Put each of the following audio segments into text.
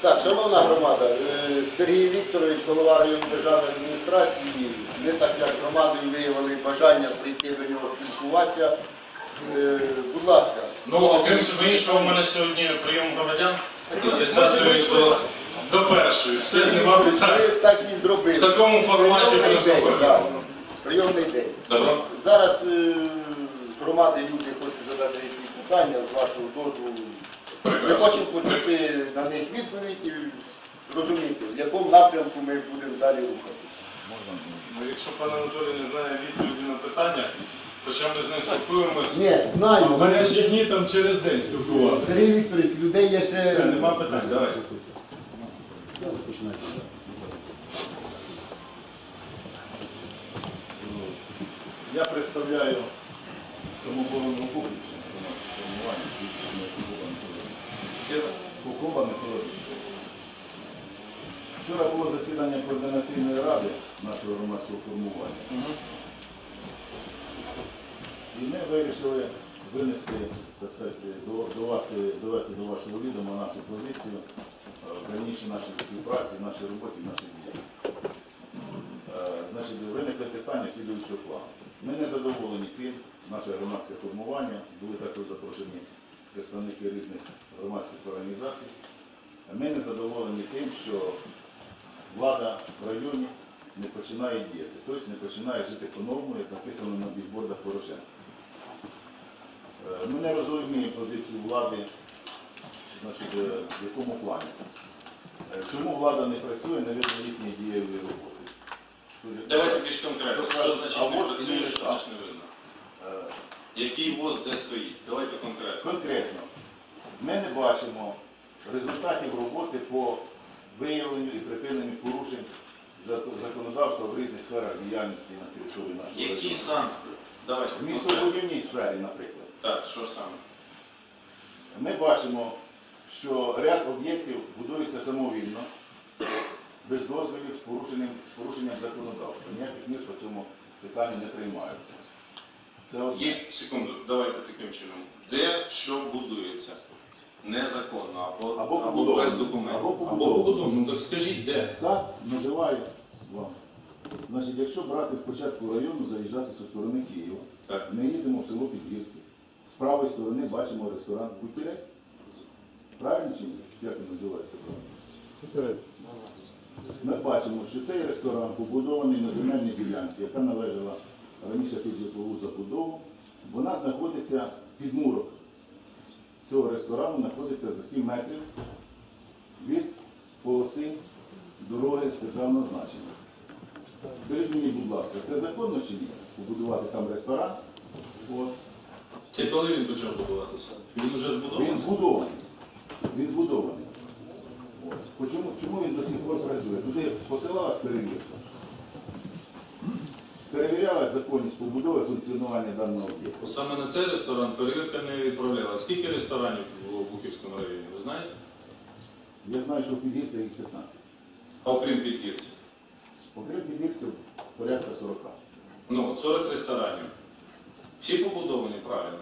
Так, шановна громада, е, Сергій Вікторович, голова районної державної адміністрації, ми так як громадою виявили бажання прийти до нього спілкуватися. Е, Будь ласка. Ну, окрім всього іншого, у мене сьогодні прийом громадян з 10 до, до першої. Все, питань. Ви так і зробили. В такому форматі приступаємо. Прийомний день. Добро. Зараз е, з громади люди хочуть задати якісь питання з вашого дозволу. Ми хочемо почути на них відповідь і зрозуміти, в якому напрямку ми будемо далі рухатися. Ну, якщо пан Анатолій не знає відповіді на питання, хоча ми з ним спілкуємось. Ні, знаю. Гарячі дні там через день спілкувалися. Сергій Вікторович, людей є ще. Все, нема питань, давай. Я представляю самооборону публічне громадське формування Кукуба Анатолійович. Ще раз, Кукуба Анатолійович. Вчора було засідання координаційної ради нашого громадського формування. І ми вирішили винести, до, до вас, довести до вашого відома нашу позицію е, дальнішій нашій співпраці, нашій роботі, нашій діяльності. Е, Значить, виникли питання слідуючого плану. Ми не задоволені тим, наше громадське формування, були також запрошені представники різних громадських організацій. Ми не задоволені тим, що влада в районі не починає діяти, тобто не починає жити по-новому, як написано на бігбордах Порошенка. Е, Ми не розуміємо позицію влади, значить, е, в якому плані. Е, Чому влада не працює, видно їхньої дієвої роботи. Давайте більш конкретно. Що значить не працює, що не видно? Який ВОЗ де стоїть? Давайте конкретно. Конкретно, ми не бачимо результатів роботи по виявленню і припиненню порушень законодавства в різних сферах діяльності на території нашого Які району. саме? Давайте В конкретно. містобудівній сфері, наприклад. Так, що саме? Ми бачимо, що ряд об'єктів будується самовільно, без дозволів, з порушенням, з порушенням законодавства. Ніяких мір по цьому питанню не приймаються. Це одне. Є, секунду, давайте таким чином. Де що будується? Незаконно або, Або або, побудовано. без документів. Або побудовано. побудовано. Ну так скажіть, де? Так, називаю вам. Значить, якщо брати спочатку району, заїжджати зі сторони Києва, Так. ми їдемо в село Підгірці. З правої сторони бачимо ресторан Кутірець. Правильно чи ні? Як він називається правильно? Ми бачимо, що цей ресторан побудований на земельній ділянці, яка належала раніше під житлову забудову. Вона знаходиться під мурок цього ресторану, знаходиться за 7 метрів від полоси дороги державного значення. Скажіть мені, будь ласка, це законно чи ні? Побудувати там ресторан? От. Це коли він почав будуватися? Він вже Він збудований? збудований. Він збудований. От. Чому, чому він до сих пор працює? Туди посилалась перевірка. Перевірялась законність побудови функціонування даного об'єкту. Саме на цей ресторан перевірка не відправляла. Скільки ресторанів було в Буківському районі? Ви знаєте? Я знаю, що в Підгірці їх 15. А окрім підгірців? Окрім Підгірців порядка 40. Ну, от 40 ресторанів. Всі побудовані правильно.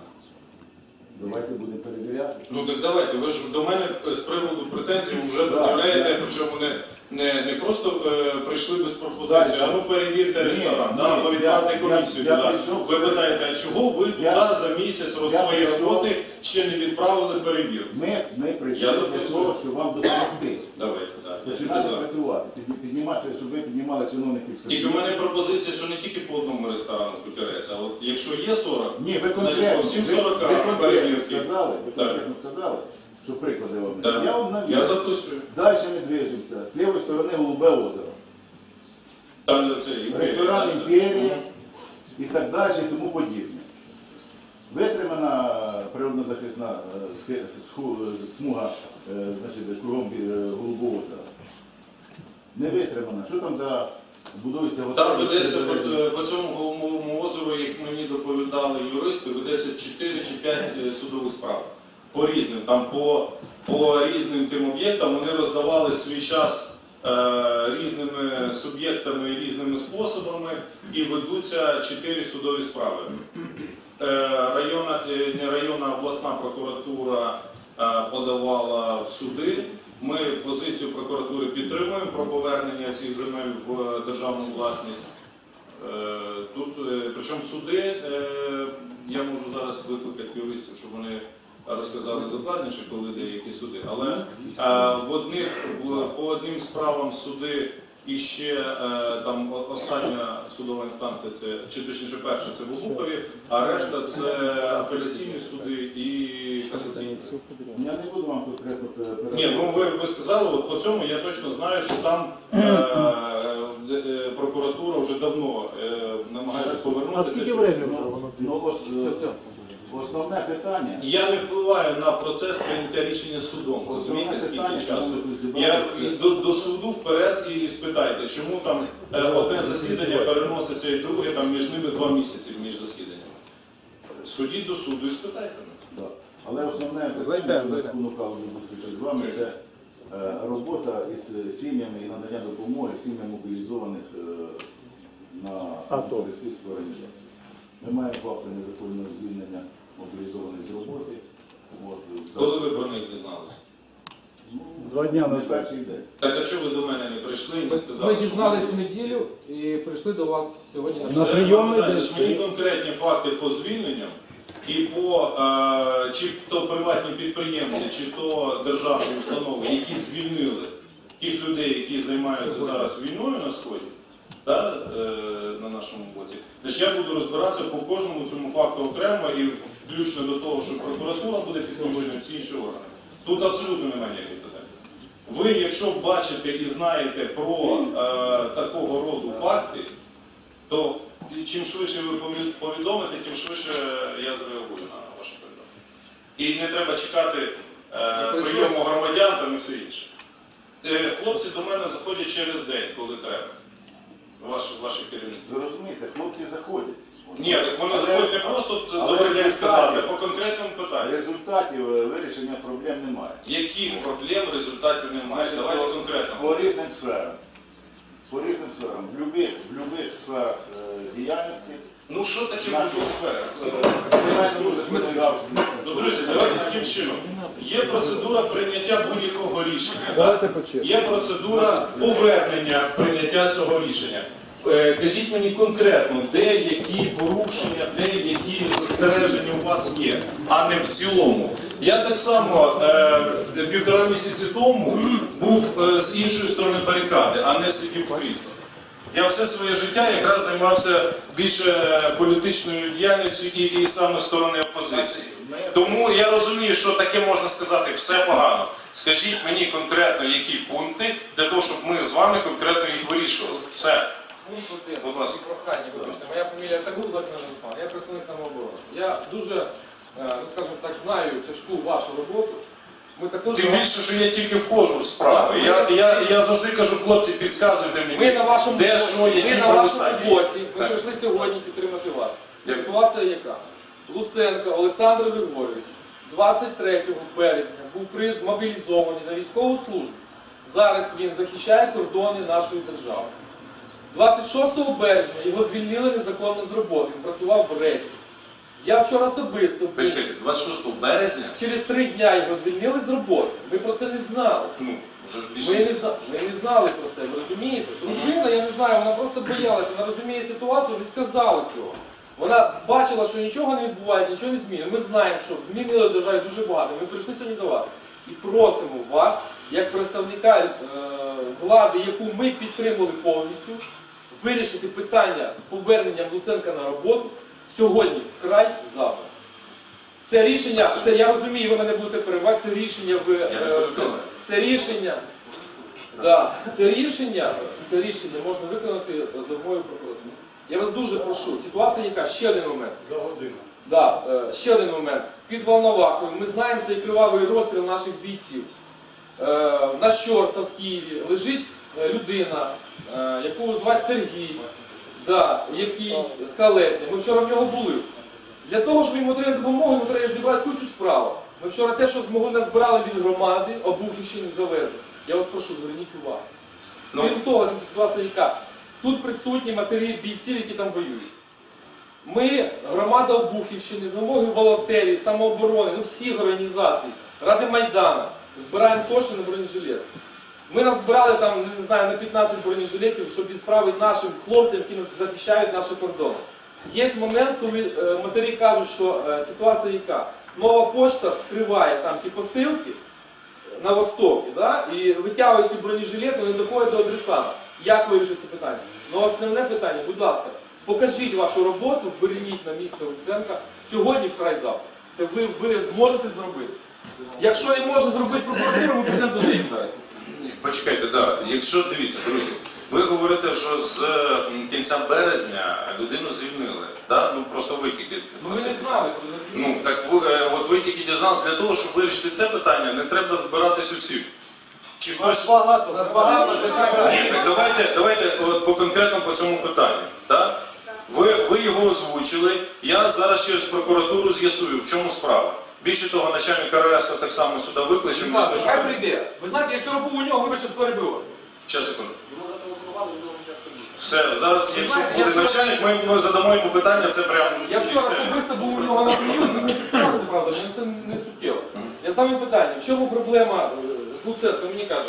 Давайте будемо перевіряти. Ну так давайте, ви ж до мене з приводу претензій вже Так, додаєте, так. причому не, не, не просто е, прийшли без пропозиції, а ну перевірте ресторан, ні, да, або відправте я- комісію я- я туди. прийшов- Ви питаєте, а чого ви туди Я- за місяць роз я своєї прийшов- роботи ще не відправили перевірку? Ми, ми Я прийшли для записую. того, щоб вам допомогти. Давайте, так. Починати працювати, підні- піднімати, щоб ви піднімали чиновників з Тільки в мене пропозиція, що не тільки по одному ресторану кутірець, а от якщо є 40, Ні, ви значить конкретно, по всім ви- 40 ви конкретно перевірки. сказали, ви Так. конкретно сказали, що приклади вам. Так. Я вам навів. Я записую. Далі ми движемося. З лівої сторони Голубе озеро. Там де це імперія, Ресторан? Імперія і так далі, і тому подібне. Витримана природно-захисна е, схи- сху- е, смуга е, значить, кругом е, Голубого озера. Не витримана. Що там за будується Там готель? ведеться по, е, по цьому головному озеру, як мені доповідали юристи, ведеться 4 чи 5 судових справ. По різним, там по, по різним тим об'єктам вони роздавали свій час е, різними суб'єктами і різними способами і ведуться 4 судові справи. Е, районна, е, не районна, обласна прокуратура е, подавала в суди Ми позицію прокуратури підтримуємо про повернення цих земель в державну власність. Е, Тут, е, причому суди, е, я можу зараз викликати юристів, щоб вони розказали докладніше, коли деякі суди. Але е, в одних в- по одним справам суди і ще е, там остання судова інстанція, це чи точніше перша, це в Обухові, а решта це апеляційні суди і касаційні. Я не буду вам конкретно Ні, ну ви, ви сказали, от по цьому я точно знаю, що там е, е, прокуратура вже давно е, намагається повернути. А скільки суд. вже воно Ну? Основне питання. Я не впливаю на процес прийняття рішення судом. Розумієте, скільки часу? Я до, до суду вперед і спитайте, чому там е, одне засідання переноситься і друге, там між ними два місяці між засіданнями. Сходіть до суду і спитайте. Так. Але основне питання, що нас зайдемо. спонукало зустрічі з вами, це е, робота із сім'ями і надання допомоги сім'ям мобілізованих е, на АТО. антитерористичну організацію. Ми маємо факти незаконного звільнення мобілізованих з роботи. Е, Коли ви про них дізналися? ну, Два дня не назад. перший день. Так а чого ви до мене не прийшли і не сказали? Ми що дізнались ви- в неділю і прийшли до вас сьогодні на На Все, прийомний день. ж мені конкретні факти по звільненням і по е, чи то приватні підприємці, чи то державні установи, які звільнили тих людей, які займаються зараз війною на сході, да, е, на нашому боці. Значить, я буду розбиратися по кожному цьому факту окремо і включно до того, що прокуратура буде підключена всі інші органи. Тут абсолютно немає ніяких питань. Ви, якщо бачите і знаєте про е, такого роду факти, то чим швидше ви повідомите, тим швидше я зреагую на ваше повідомлення. І не треба чекати е, прийому громадян там і все інше. Е, хлопці до мене заходять через день, коли треба. Ваші, ваші керівники. Ви розумієте, хлопці заходять. Ні, так вони заходять не просто добрий день сказати, а по конкретному питанню. Результатів е, вирішення проблем немає. Яких проблем результатів немає? Значить, Давайте по- конкретно. По різним сферам. По різним сферам. В любих, в любих сферах е, діяльності. Ну що таке в сферах? Земельному законодавстві. Ну, друзі, давайте таким чином. Є процедура прийняття будь-якого рішення. так? Є процедура повернення прийняття цього рішення. Е, Кажіть мені конкретно, де які порушення, де які застереження у вас є, а не в цілому. Я так само е, півтора місяці тому був е, з іншої сторони барикади, а не сидів в кріслах. Я все своє життя якраз займався більше політичною діяльністю і, і саме сторони опозиції. Тому я розумію, що таке можна сказати все погано. Скажіть мені конкретно, які пункти для того, щоб ми з вами конкретно їх вирішували. Все. Пункт один. Будь ласка. І прохання, вибачте. Моя фамілія Тагул Владимир Руслан. Я представник самооборони. Я дуже, е, ну скажімо так, знаю тяжку вашу роботу. Ми також Тим більше, що я тільки входжу в справу. Я, я, я завжди кажу, хлопці, підказуйте ми мені, на вашому де боці, що, які ми на вашому провисання. боці. Ми Так. прийшли сьогодні підтримати вас. Дякую. Ситуація яка? Луценко Олександр Григорович 23 березня був приз мобілізований на військову службу. Зараз він захищає кордони нашої держави. 26 березня його звільнили незаконно з роботи. Він працював в РЕСі. Я вчора особисто був. Почекайте, 26 березня, через три дня його звільнили з роботи. Ми про це не знали. ну, вже ж більше Ми не, місяця. зна- ми не знали про це, ви розумієте? Дружина, я не знаю, вона просто боялася, вона розуміє ситуацію, не сказала цього. Вона бачила, що нічого не відбувається, нічого не змінено. Ми знаємо, що змінили в державі дуже багато. Ми прийшли сьогодні до вас і просимо вас, як представника е, влади, яку ми підтримали повністю, вирішити питання з поверненням Луценка на роботу сьогодні, вкрай завтра. Це рішення, це я розумію, ви мене будете перебувати, це рішення в е, це, це рішення. Да, це рішення, це рішення можна виконати за мою прокуратуру. Я вас дуже прошу. Ситуація яка? Ще один момент. За годину. Да, е, ще один момент. Під Волновахою ми знаємо цей кривавий розстріл наших бійців. Е, на Щорса в Києві лежить е, людина, е, яку звати Сергій, да, який з Калетня. Ми вчора в нього були. Для того, щоб йому отримати допомогу, йому треба зібрати кучу справ. Ми вчора те, що змогли назбирали від громади, Обухівщини завезли. Я вас прошу, зверніть увагу. Ну. Крім того, ситуація яка? Тут присутні матері бійців, які там воюють. Ми, громада Обухівщини, за волонтерів, самооборони, ну всіх організацій, Ради Майдана, збираємо кошти на бронежилет. Ми назбирали там, не знаю, на 15 бронежилетів, щоб відправити нашим хлопцям, які нас захищають наші кордони. Є момент, коли е, матері кажуть, що е, ситуація яка. Нова почта вскриває там ті посилки на востокі, да? і витягують ці бронежилети, вони доходять до адресата. Як вирішити це питання? Ну основне питання, будь ласка, покажіть вашу роботу, верніть на місце Луценка сьогодні вкрай завтра. Це ви, ви зможете зробити. Якщо не може зробити прокуратура, ми підемо до неї зараз. Почекайте, да. Якщо дивіться, друзі, ви говорите, що з кінця березня людину звільнили. Да? Ну просто ви тільки Ну ми не знали, Ну так ви, е, от ви тільки дізнали, для того, щоб вирішити це питання, не треба збиратись усіх. Чи хтось. багато, нас багато. Ні, так давайте, давайте от по конкретно по цьому питанню. Да? Ви, ви його озвучили. Я зараз через прокуратуру з'ясую, в чому справа. Більше того, начальник РС так само сюди викличемо. Будь ласка, Хай прийде. Ви знаєте, я вчора був у нього, вибачте, перебив вас. Час секунду. Все, зараз, якщо знаєте, буде начальник, ми, ми задамо йому питання, це прям Я вчора все. особисто був у нього на прийомі, він не підставився, правда, мені це не суттєво. Я знав йому питання, в чому проблема е, з Луценко, мені каже.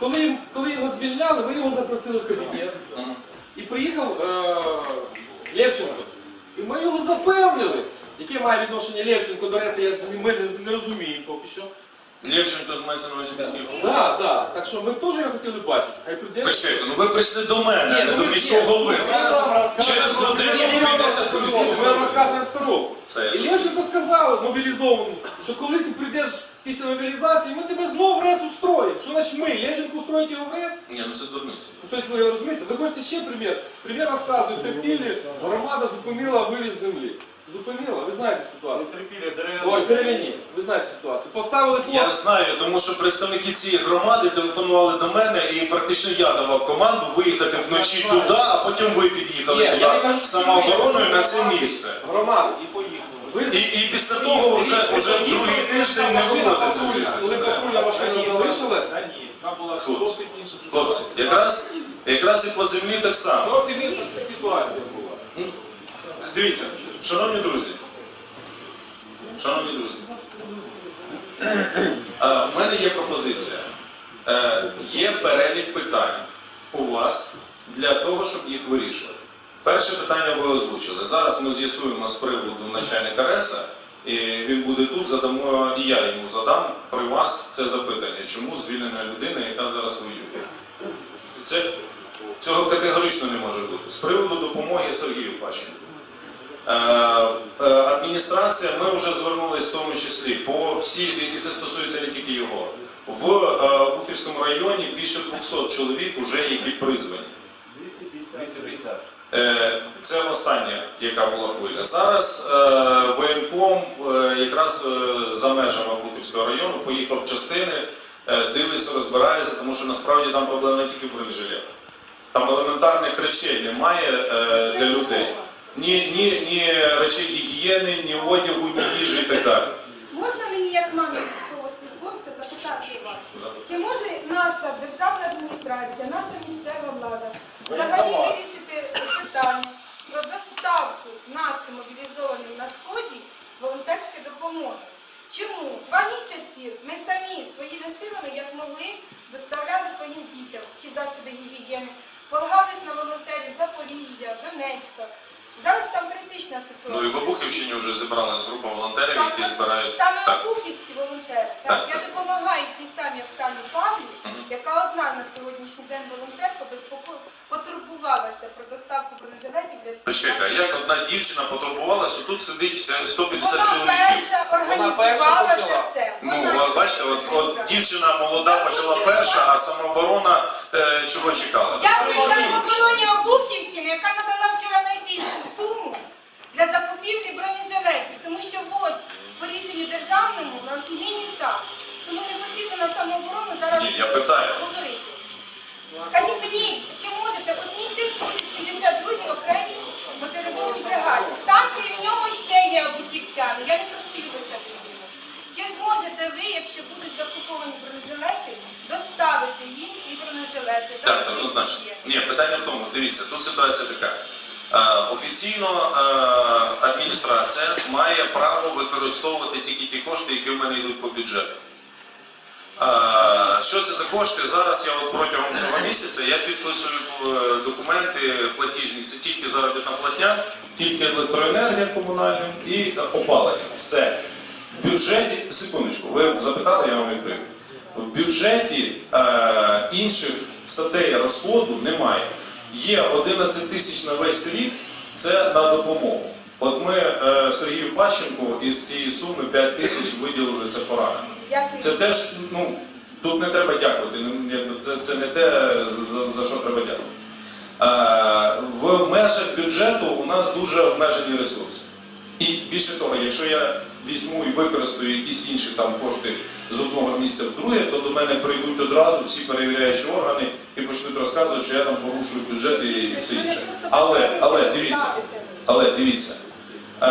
Коли, коли його звільняли, ви його запросили в кабінет. Мгм. І приїхав е, Левченко. І ми його запевнили, яке має відношення Левченко до решти, я, ми не, не розуміємо поки що. Лєвченко мається на увазі міський голова. Так, так. Так що ми теж його хотіли бачити. Хай прийде. Почекайте, ну ви прийшли до мене, а не ну до міського голови. Ну, Зараз через годину ви підете до міського Ми вам голови. розказуємо обстановку. Це я І Левченко сказав мобілізованому, що коли ти прийдеш після мобілізації, ми тебе знову в РЕС устроїмо. Що значить ми? Левченко устроїть його в РЕС? Ні, ну це дурниця. Ну, Тобто ви розумієте, ви хочете ще примір? Примір розказую, в Терпілі громада зупинила вивіз землі. Зупинила, ви знаєте ситуацію. Ой, дерев'яні, ви знаєте ситуацію. Поставили Я знаю, тому що представники цієї громади телефонували до мене і практично я давав команду виїхати вночі знаю. туди, а потім ви під'їхали Ні, я не туди кажу, що самообороною на це місце. Громада. І поїхали. Ви І, і після того вже, вже другий тиждень не вивозиться звідти. Коли патрульна машина залишилась, Хлопці, хлопці, якраз, якраз і по землі так само. зовсім інша ситуація була. Дивіться, шановні друзі. Шановні друзі. е, У мене є пропозиція. Е, Є перелік питань у вас для того, щоб їх вирішувати. Перше питання ви озвучили. Зараз ми з'ясуємо з приводу начальника РЕСа, і він буде тут, задамо, і я йому задам при вас це запитання, чому звільнена людина, яка зараз воює. Це, цього категорично не може бути. З приводу допомоги Сергію Пащенку. Е, е, Адміністрація, ми вже звернулись в тому числі по всі, і це стосується не тільки його. В е, Бухівському районі більше 200 чоловік вже які призвані. Е, Це остання, яка була хвиля. Зараз воєнком якраз за межами Бухівського району поїхав частини, дивиться, розбирається, тому що насправді там проблема не тільки в. Там елементарних речей немає для людей. Ні, ні, ні речей гігієни, ні одягу, ні їжі і так далі. Можна мені, як мамі військовослужбовця, запитати вас? Чи може наша державна адміністрація, наша місцева влада взагалі вирішити питання про доставку нашим мобілізованим на сході волонтерської допомоги? Чому два місяці ми самі своїми силами, як могли, доставляли своїм дітям ці засоби гігієни, полагались на волонтерів Запоріжжя, Донецька. Критична ситуація. Ну і в Обухівщині вже зібралась група волонтерів, які збирають. Саме Так. Обухівські волонтери. Так. Так, я допомагаю тій самій Оксані Павлі, яка одна на сьогоднішній день волонтерка безпоко- потурбувалася про доставку бронежилетів для всіх. Почекайте, як одна дівчина потурбувалася, тут сидить е, 150 Вона чоловіків. перша організувала перша це все. Ну, Вона- бачите, от, от дівчина молода почала перша, а самооборона е, чого чекала? Дякую самообороні Обухівщини, яка надала вчора найбільшу суму для закупівлі бронежилетів, тому що ВОЗ по рішенню державному на лінії так. Тому не потрібно на самооборону зараз Ні, я питаю. говорити. Скажіть мені, чи можете, от син 72 окремій моторизованій бригаді, там крім нього ще є обухівчани, я не про свою лише людину. Чи зможете ви, якщо будуть закуповані бронежилети, доставити їм ці бронежилети? Так, однозначно. Ні, питання в тому, дивіться, тут ситуація така. Е, офіційно е, адміністрація має право використовувати тільки ті кошти, які в мене йдуть по бюджету. Е, Що це за кошти? Зараз я от протягом цього місяця я підписую документи платіжні. Це тільки заробітна платня, тільки електроенергія комунальна і опалення. Все. В бюджеті, секундочку, ви запитали, я вам відповім. В бюджеті інших статей розходу немає. Є 11 тисяч на весь рік, це на допомогу. От ми е, Сергію Пащенку із цієї суми 5 тисяч виділили це поранення. Це теж, ну, тут не треба дякувати, ну, це, це не те, за, за що треба дякувати. Е, в межах бюджету у нас дуже обмежені ресурси. І більше того, якщо я візьму і використаю якісь інші там кошти з одного місця в друге, то до мене прийдуть одразу всі перевіряючі органи і почнуть розказувати, що я там порушую бюджет і, все інше. Але, але дивіться, але дивіться, е,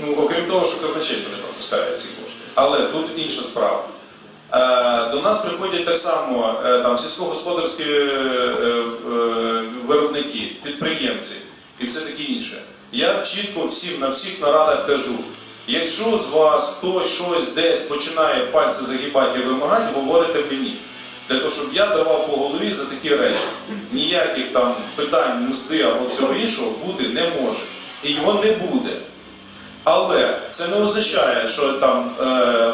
ну, окрім того, що казначейство не пропускає ці кошти. Але тут інша справа. Е, до нас приходять так само е, там, сільськогосподарські е, виробники, підприємці і все таке інше. Я чітко всім на всіх нарадах кажу, якщо з вас хтось щось десь починає пальці загибати і вимагати, говорите мені. Для того, щоб я давав по голові за такі речі. Ніяких там питань, мзди або всього іншого бути не може. І його не буде. Але це не означає, що там е,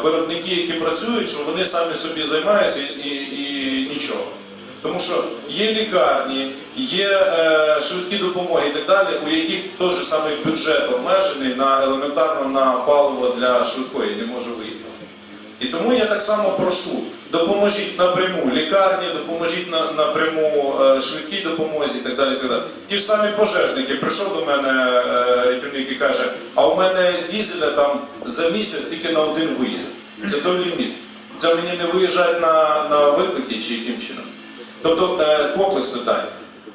виробники, які працюють, що вони самі собі займаються і, і, і нічого. Тому що є лікарні, є е, швидкі допомоги і так далі, у яких той же самий бюджет обмежений на елементарно на паливо для швидкої не може виїхати. І тому я так само прошу, допоможіть напряму лікарні, допоможіть на, напряму е, швидкій допомозі і так далі. Так далі. Ті ж самі пожежники, прийшов до мене е, рятівник і каже, а у мене дізеля там за місяць тільки на один виїзд. Це той ліміт. Це мені не виїжджають на, на виклики чи яким чином. Тобто е, комплекс питань.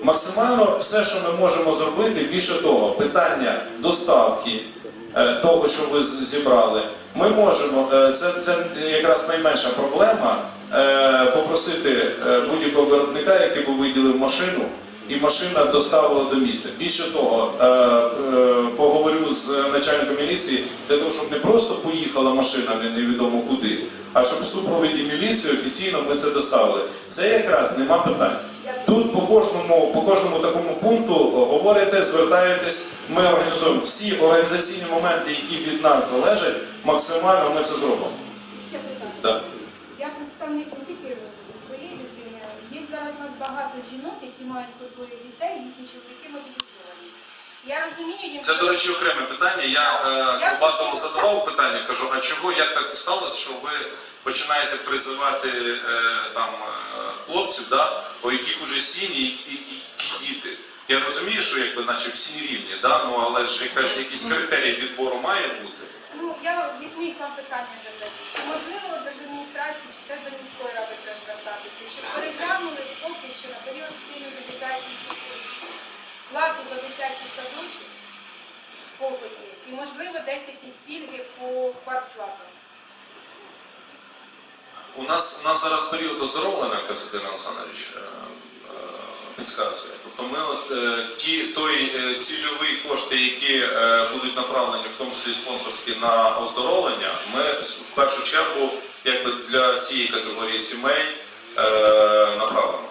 Максимально все, що ми можемо зробити, більше того, питання доставки е, того, що ви зібрали, ми можемо, е, це, це якраз найменша проблема, попросити будь-якого виробника, який би виділив машину, і машина доставила до місця. Більше того, е, е, поговорю з начальником міліції для того, щоб не просто поїхала машина невідомо куди, а щоб в супроводі міліції офіційно ми це доставили. Це якраз нема питань. Тут по кожному, по кожному такому пункту говорите, звертаєтесь, ми організуємо всі організаційні моменти, які від нас залежать, максимально ми це зробимо. Ще питання. Да. Я представник не тільки своєї людини. Є зараз у нас багато жінок, які мають по двоє дітей, їхні чоловіки мобілізовані. Я розумію, їм Це, до речі, окреме питання. Я е, Кубатову задавав питання, кажу, а чого як так сталося, що ви починаєте призивати е, там е, хлопців, да, у яких уже сім'ї і, і, і діти. Я розумію, що якби наче всі рівні, да, ну але ж якась якісь критерії відбору має бути. Ну, я від них вам питання. Чи можливо от держадміністрації, чи це до міської ради треба звертатися, щоб переглянули поки що на період всієї мобілізації плату за дитячий садочок попити і можливо десь якісь пільги по квартплатам? У нас, у нас зараз період оздоровлення, Костянтин Олександрович е, е, підказує. Тобто ми е, ті, той цільові кошти, які будуть направлені, в тому числі спонсорські на оздоровлення, ми в першу чергу якби для цієї категорії сімей е, направимо.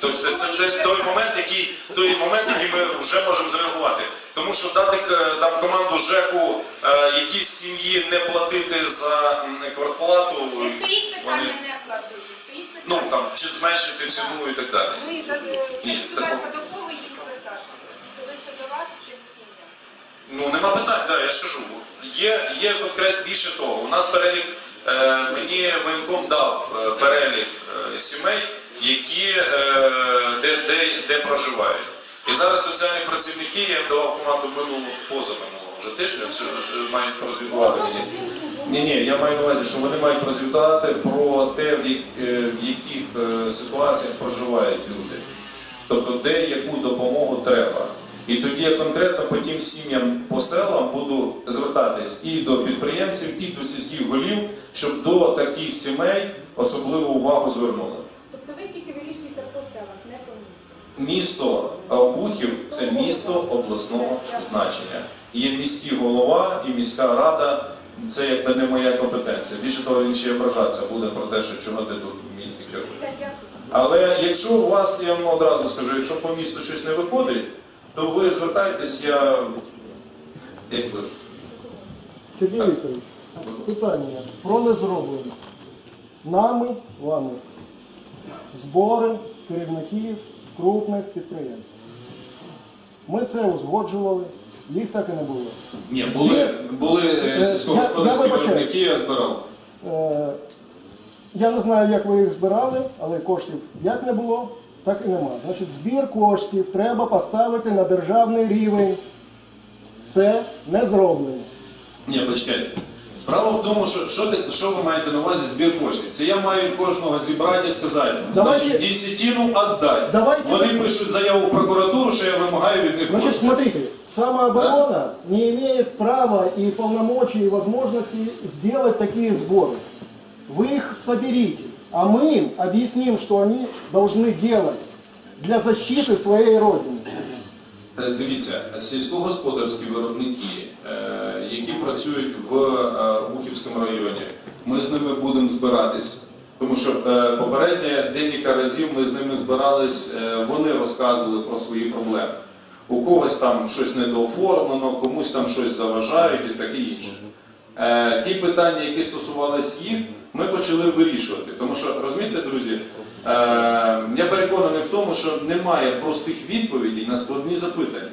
Тобто це, це, це той момент, який той момент, який ми вже можемо зреагувати. Тому що дати е, там команду ЖЕКу е, якійсь сім'ї не платити за квартплату. Не стоїть питання вони- не платити, стоїть Ну там чи зменшити ціну і так далі. Ну і за Ні, будь такого- ласка, до кого їх звертатися? Особисто до вас чи всім? Ну нема питань, да, я ж кажу. Є, є конкретно більше того. У нас перелік мені воєнком дав е, перелік е, сімей, які е, де, де, де проживають. І зараз соціальні працівники, я їм давав команду минулого позаминулого вже тижня, все, е, мають прозвітувати мені. Ні, ні, я маю на увазі, що вони мають прозвітувати про те, в як- е, в яких е, ситуаціях проживають люди. Тобто, де яку допомогу треба. І тоді я конкретно по тим сім'ям по селам буду звертатись і до підприємців, і до сільських голів, щоб до таких сімей особливу увагу звернули. Тобто ви тільки вирішуєте по селах, не по місту. Місто Обухів це місто обласного значення. Є міський голова і міська рада це якби не моя компетенція. Більше того, він ще ображатися буде про те, що чого ти тут в місті керуєш. Але якщо у вас, я вам одразу скажу, якщо по місту щось не виходить, то ви звертайтесь, я як ви. Сергій Вікторович, питання про незроблені нами, вами, збори керівників крупних підприємств. Ми це узгоджували, їх так і не було. Ні, були, були е, Е, сільськогосподарські я- я вибачаюсь. я збирав. Е, я не знаю, як ви їх збирали, але коштів як не було, так і нема. Значить, збір коштів треба поставити на державний рівень. Це не зроблено. Ні, почекайте. Справа в тому, що, що, ти- що ви маєте на увазі збір коштів? Це я маю кожного зібрати і сказати, Давайте- значить, десятину віддай. Давайте- Вони пишуть заяву в прокуратуру, що я вимагаю від них Значит, коштів. смотрите, самооборона не имеет права и полномочий и возможности сделать такие сборы. Вы их соберите, а мы им объясним, что они должны делать для защиты своей родины. Е, Дивіться, сільськогосподарські виробники, е, які працюють в е, Бухівському районі, ми з ними будемо збиратись. Тому що е, попереднє декілька разів ми з ними збирались, е, вони розказували про свої проблеми. У когось там щось недооформлено, комусь там щось заважають і таке інше. Е, Ті питання, які стосувались їх, ми почали вирішувати. Тому що, розумієте, друзі, е, я переконаний в тому, що немає простих відповідей на складні запитання.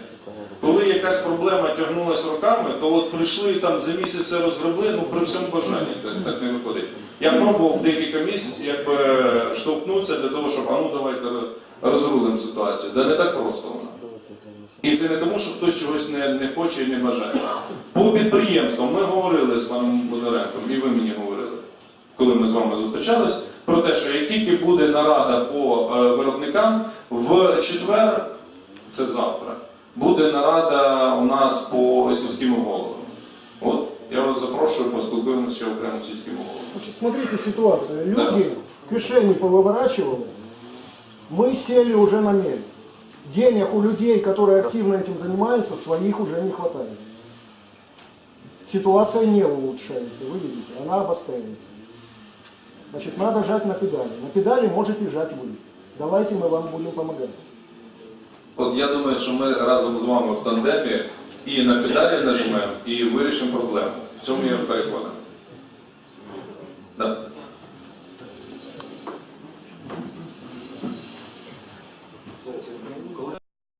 Коли якась проблема тягнулася роками, то от прийшли там за місяць це розгребли, ну при всьому бажанні так, не виходить. Я пробував декілька місць штовхнутися для того, щоб а ну давайте розрулимо ситуацію. Да не так просто воно. І це не тому, що хтось чогось не, не хоче і не бажає. По підприємствам ми говорили з паном Бондаренком, і ви мені говорили, коли ми з вами зустрічались, про те, що як тільки буде нарада по е, виробникам, в четвер, це завтра, буде нарада у нас по сільським головам. От я вас запрошую, поспілкуємося ще окремо сільським головами. Смотрите ситуация. Люди кишени повыворачивали, мы сели уже на мель. Денег у людей, которые активно этим занимаются, своих уже не хватает. Ситуация не улучшается, вы видите, она обостряется. Значит, надо жать на педали. На педали можете жать вы. Давайте мы вам будем помогать. От я думаю, що ми разом з вами в тандемі і на педалі нажмемо, і вирішимо проблему. В цьому я переконаний.